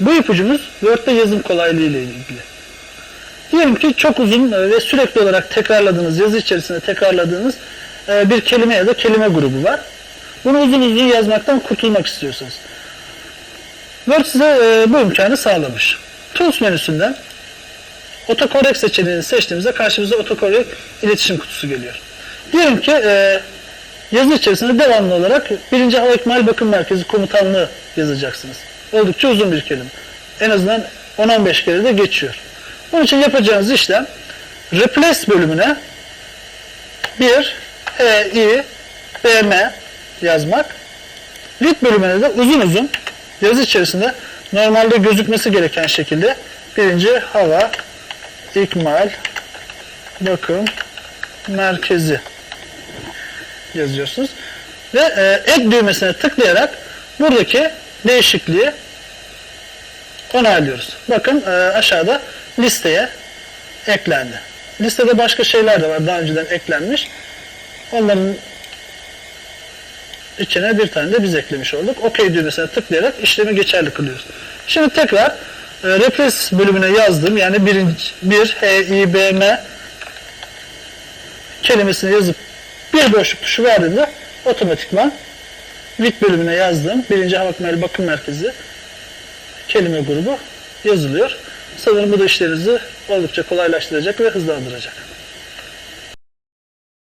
Bu ipucumuz Word'de yazım kolaylığı ile ilgili. Diyelim ki çok uzun e, ve sürekli olarak tekrarladığınız, yazı içerisinde tekrarladığınız e, bir kelime ya da kelime grubu var. Bunu uzun uzun yazmaktan kurtulmak istiyorsanız. Word size e, bu imkanı sağlamış. Tools menüsünden Autocorrect seçeneğini seçtiğimizde karşımıza Autocorrect iletişim kutusu geliyor. Diyelim ki yazı içerisinde devamlı olarak 1. Hava İkmal Bakım Merkezi Komutanlığı yazacaksınız. Oldukça uzun bir kelime. En azından 10-15 kere de geçiyor. Bunun için yapacağınız işlem Replace bölümüne bir E, I, B, M yazmak. Read bölümüne de uzun uzun yazı içerisinde normalde gözükmesi gereken şekilde birinci hava ikmal bakım merkezi yazıyorsunuz. Ve e, ek düğmesine tıklayarak buradaki değişikliği onaylıyoruz. Bakın e, aşağıda listeye eklendi. Listede başka şeyler de var daha önceden eklenmiş. Onların içine bir tane de biz eklemiş olduk. OK düğmesine tıklayarak işlemi geçerli kılıyoruz. Şimdi tekrar e, Replace bölümüne yazdım. Yani birinci, bir H, I, B, M kelimesini yazıp bir boşluk tuşu verdiğimde otomatikman VIT bölümüne yazdım. Birinci Hava Kemeri Bakım Merkezi kelime grubu yazılıyor. Sanırım bu da işlerinizi oldukça kolaylaştıracak ve hızlandıracak.